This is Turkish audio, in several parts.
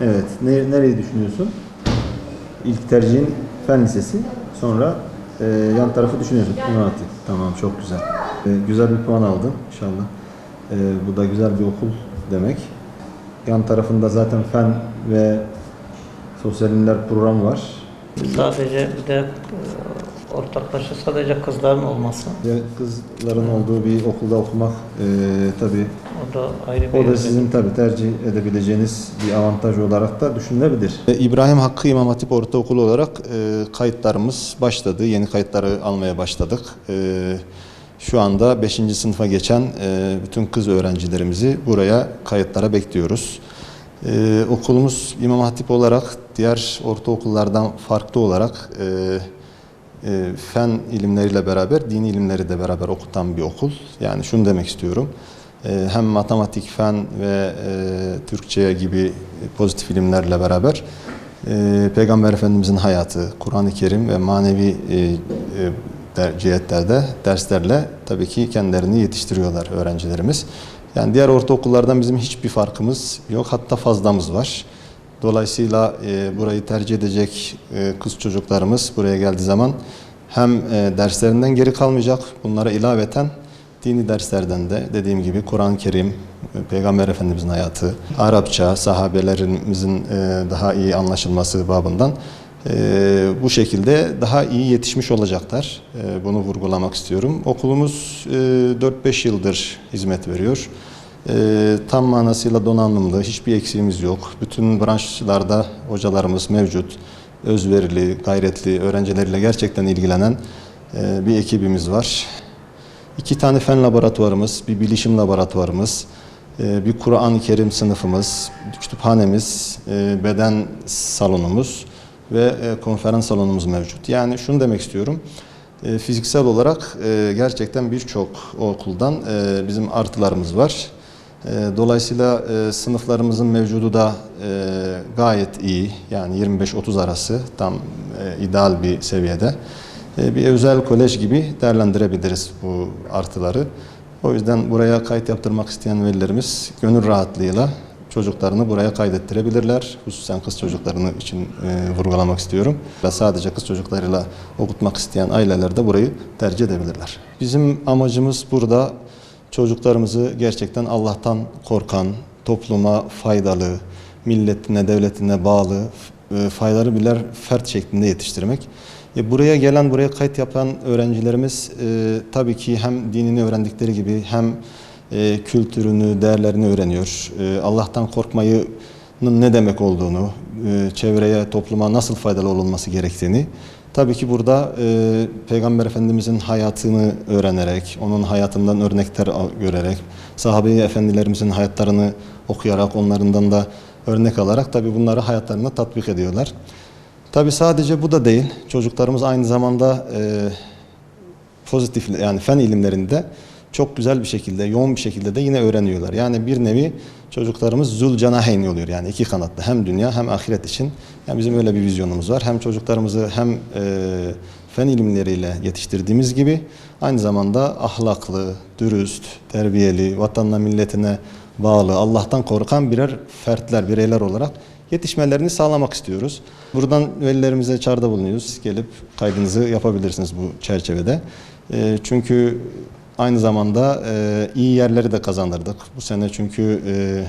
Evet. Ne, nereyi düşünüyorsun? İlk tercihin fen lisesi. Sonra e, yan tarafı düşünüyorsun. İmam Hatip. Tamam çok güzel. E, güzel bir puan aldın inşallah. E, bu da güzel bir okul demek. Yan tarafında zaten fen ve sosyal bilimler programı var. Sadece bir de e, ortaklaşa sadece kızların olması. Ve kızların olduğu bir okulda okumak e, tabii O da ayrı bir O da sizin tabii tercih edebileceğiniz bir avantaj olarak da düşünülebilir. İbrahim Hakkı İmam Hatip Ortaokulu olarak e, kayıtlarımız başladı. Yeni kayıtları almaya başladık. E, şu anda 5. sınıfa geçen e, bütün kız öğrencilerimizi buraya kayıtlara bekliyoruz. E, okulumuz İmam Hatip olarak diğer ortaokullardan farklı olarak e, e, fen ilimleriyle beraber dini ilimleri de beraber okutan bir okul. Yani şunu demek istiyorum. E, hem matematik, fen ve e, Türkçe gibi pozitif ilimlerle beraber e, Peygamber Efendimizin hayatı, Kur'an-ı Kerim ve manevi e, cihetlerde derslerle tabii ki kendilerini yetiştiriyorlar öğrencilerimiz. Yani diğer ortaokullardan bizim hiçbir farkımız yok. Hatta fazlamız var. Dolayısıyla e, burayı tercih edecek e, kız çocuklarımız buraya geldiği zaman hem e, derslerinden geri kalmayacak, bunlara ilaveten dini derslerden de dediğim gibi Kur'an-ı Kerim, Peygamber Efendimizin hayatı, Arapça, sahabelerimizin e, daha iyi anlaşılması babından e, bu şekilde daha iyi yetişmiş olacaklar. E, bunu vurgulamak istiyorum. Okulumuz e, 4-5 yıldır hizmet veriyor. Tam manasıyla donanımlı, hiçbir eksiğimiz yok. Bütün branşlarda hocalarımız mevcut. Özverili, gayretli öğrencileriyle gerçekten ilgilenen bir ekibimiz var. İki tane fen laboratuvarımız, bir bilişim laboratuvarımız, e, bir Kur'an-ı Kerim sınıfımız, kütüphanemiz, e, beden salonumuz ve e, konferans salonumuz mevcut. Yani şunu demek istiyorum. Fiziksel olarak gerçekten birçok okuldan bizim artılarımız var. Dolayısıyla sınıflarımızın mevcudu da gayet iyi. Yani 25-30 arası tam ideal bir seviyede. E, Bir özel kolej gibi değerlendirebiliriz bu artıları. O yüzden buraya kayıt yaptırmak isteyen velilerimiz gönül rahatlığıyla çocuklarını buraya kaydettirebilirler. Hususen kız çocuklarını için e, vurgulamak istiyorum. Ve sadece kız çocuklarıyla okutmak isteyen aileler de burayı tercih edebilirler. Bizim amacımız burada çocuklarımızı gerçekten Allah'tan korkan, topluma faydalı, milletine, devletine bağlı, e, faydalı birer fert şeklinde yetiştirmek. E, Buraya gelen, buraya kayıt yapan öğrencilerimiz e, tabii ki hem dinini öğrendikleri gibi hem e, kültürünü, değerlerini öğreniyor. E, Allah'tan korkmayı ne demek olduğunu, e, çevreye, topluma nasıl faydalı olunması gerektiğini tabii ki burada e, Peygamber Efendimizin hayatını öğrenerek, onun hayatından örnekler görerek, sahabe efendilerimizin hayatlarını okuyarak, onlarından da örnek alarak tabii bunları hayatlarına tatbik ediyorlar. Tabii sadece bu da değil. Çocuklarımız aynı zamanda e, pozitif yani fen ilimlerinde çok güzel bir şekilde, yoğun bir şekilde de yine öğreniyorlar. Yani bir nevi çocuklarımız zul canaheyn oluyor yani iki kanatlı hem dünya hem ahiret için. Yani bizim öyle bir vizyonumuz var. Hem çocuklarımızı hem e, fen ilimleriyle yetiştirdiğimiz gibi aynı zamanda ahlaklı, dürüst, terbiyeli, vatanına milletine bağlı, Allah'tan korkan birer fertler, bireyler olarak yetişmelerini sağlamak istiyoruz. Buradan velilerimize çağrıda bulunuyoruz. Gelip kaydınızı yapabilirsiniz bu çerçevede. E, çünkü aynı zamanda e, iyi yerleri de kazandırdık. Bu sene çünkü e,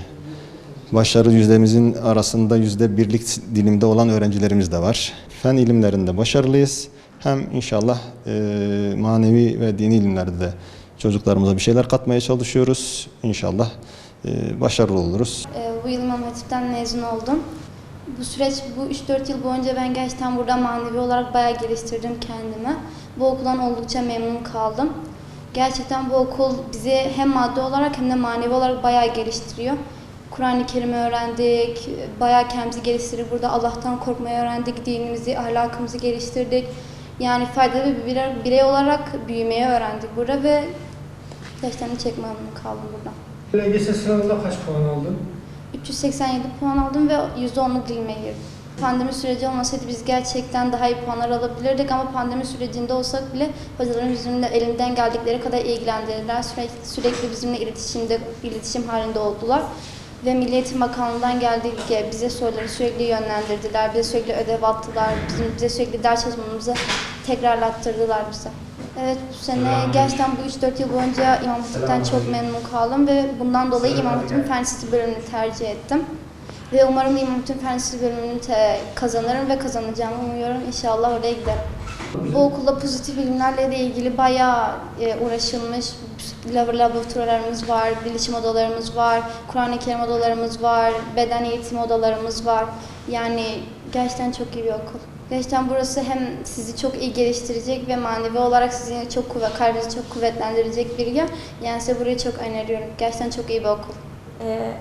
başarı yüzdemizin arasında yüzde birlik dilimde olan öğrencilerimiz de var. Fen ilimlerinde başarılıyız. Hem inşallah e, manevi ve dini ilimlerde de çocuklarımıza bir şeyler katmaya çalışıyoruz. İnşallah e, başarılı oluruz. Ee, Bu yıl İmam Hatip'ten mezun oldum. Bu süreç, bu 3-4 yıl boyunca ben gerçekten burada manevi olarak bayağı geliştirdim kendimi. Bu okuldan oldukça memnun kaldım. Gerçekten bu okul bizi hem maddi olarak hem de manevi olarak bayağı geliştiriyor. Kur'an-ı Kerim'i öğrendik, bayağı kendimizi geliştirdik. Burada Allah'tan korkmayı öğrendik, dinimizi, ahlakımızı geliştirdik. Yani faydalı bir birey, olarak büyümeyi öğrendik burada ve gerçekten de çekme memnun kaldım burada. LGS sınavında kaç puan aldın? 387 puan aldım ve %10'luk dilime girdim. Pandemi süreci olmasaydı biz gerçekten daha iyi puanlar alabilirdik ama pandemi sürecinde olsak bile hocalarımız bizimle elinden geldikleri kadar ilgilendirdiler. Sürekli, sürekli bizimle iletişimde, iletişim halinde oldular. Ve Milli Eğitim Bakanlığı'ndan geldik ki bize soruları sürekli yönlendirdiler, bize sürekli ödev attılar, bizim, bize sürekli ders çalışmamızı tekrarlattırdılar bize. Evet bu sene gerçekten bu 3-4 yıl boyunca İmam Hatip'ten çok memnun kaldım ve bundan dolayı İmam Hatip'in Fen Lisesi bölümünü tercih ettim. Ve umarım İmam Hatip'in Fen Lisesi bölümünü kazanırım ve kazanacağımı umuyorum. İnşallah oraya giderim. Bu okulda pozitif bilimlerle de ilgili bayağı e, uğraşılmış. Lab- Laboratuvarlarımız var, bilişim odalarımız var, Kur'an-ı Kerim odalarımız var, beden eğitimi odalarımız var. Yani gerçekten çok iyi bir okul. Gerçekten burası hem sizi çok iyi geliştirecek ve manevi olarak sizi çok kuvvet, kalbinizi çok kuvvetlendirecek bir yer. Yani size burayı çok öneriyorum. Gerçekten çok iyi bir okul. Ee,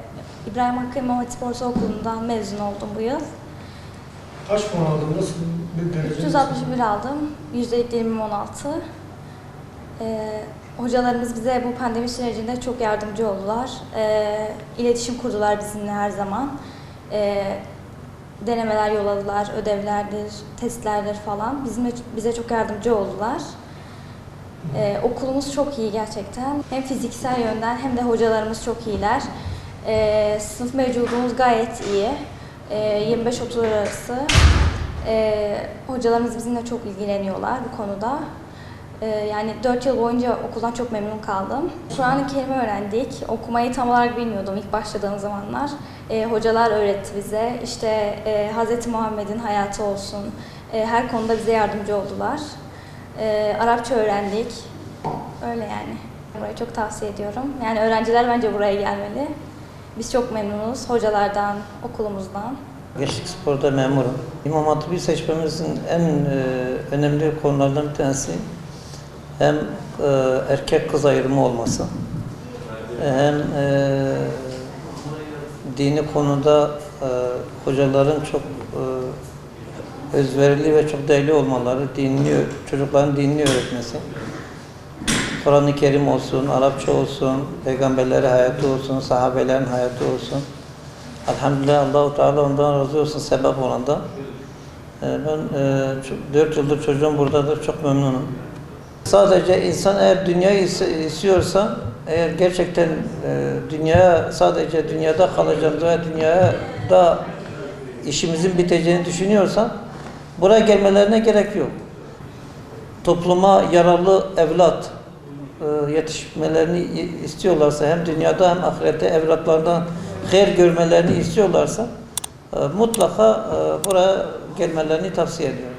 İbrahim Hakkı İmam Hatip Ortaokulu'ndan mezun oldum bu yıl. Kaç puan aldın? Nasıl bir derece? 361 aldım. Yüzdelik dilimim 16. Ee, hocalarımız bize bu pandemi sürecinde çok yardımcı oldular. Ee, iletişim kurdular bizimle her zaman. Ee, denemeler yolladılar, ödevlerdir, testlerdir falan. Bizimle, bize çok yardımcı oldular. Ee, okulumuz çok iyi gerçekten. Hem fiziksel yönden hem de hocalarımız çok iyiler. Ee, sınıf mevcudumuz gayet iyi. Ee, 25-30 arası. Ee, hocalarımız bizimle çok ilgileniyorlar bu konuda. Ee, yani 4 yıl boyunca okuldan çok memnun kaldım. Kur'an-ı Kerim'i öğrendik. Okumayı tam olarak bilmiyordum ilk başladığım zamanlar. Ee, hocalar öğretti bize. İşte e, Hz. Muhammed'in hayatı olsun. e, her konuda bize yardımcı oldular. Ee, Arapça öğrendik. Öyle yani. Burayı çok tavsiye ediyorum. Yani öğrenciler bence buraya gelmeli. Biz çok memnunuz hocalardan, okulumuzdan. Gençlik Spor'da memurum. İmam Hatip'i seçmemizin en e, önemli konulardan bir tanesi hem e, erkek kız ayrımı olması hem e, dini konuda e, hocaların çok e, özverili ve çok değerli olmaları, dinini, çocukların dinini öğretmesi. Kur'an-ı Kerim olsun, Arapça olsun, peygamberlerin hayatı olsun, sahabelerin hayatı olsun. Elhamdülillah Allahu Teala ondan razı olsun sebep olan da. Ee, Ben e, çok- dört yıldır çocuğum buradadır, çok memnunum. Sadece insan eğer dünyayı is- istiyorsa, eğer gerçekten e, dünyaya sadece dünyada kalacağımız ve dünyaya da işimizin biteceğini düşünüyorsa, buraya gelmelerine gerek yok. Topluma yararlı evlat e, yetişmelerini istiyorlarsa hem dünyada hem ahirette evlatlardan hayır görmelerini istiyorlarsa e, mutlaka buraya gelmelerini tavsiye ediyorum.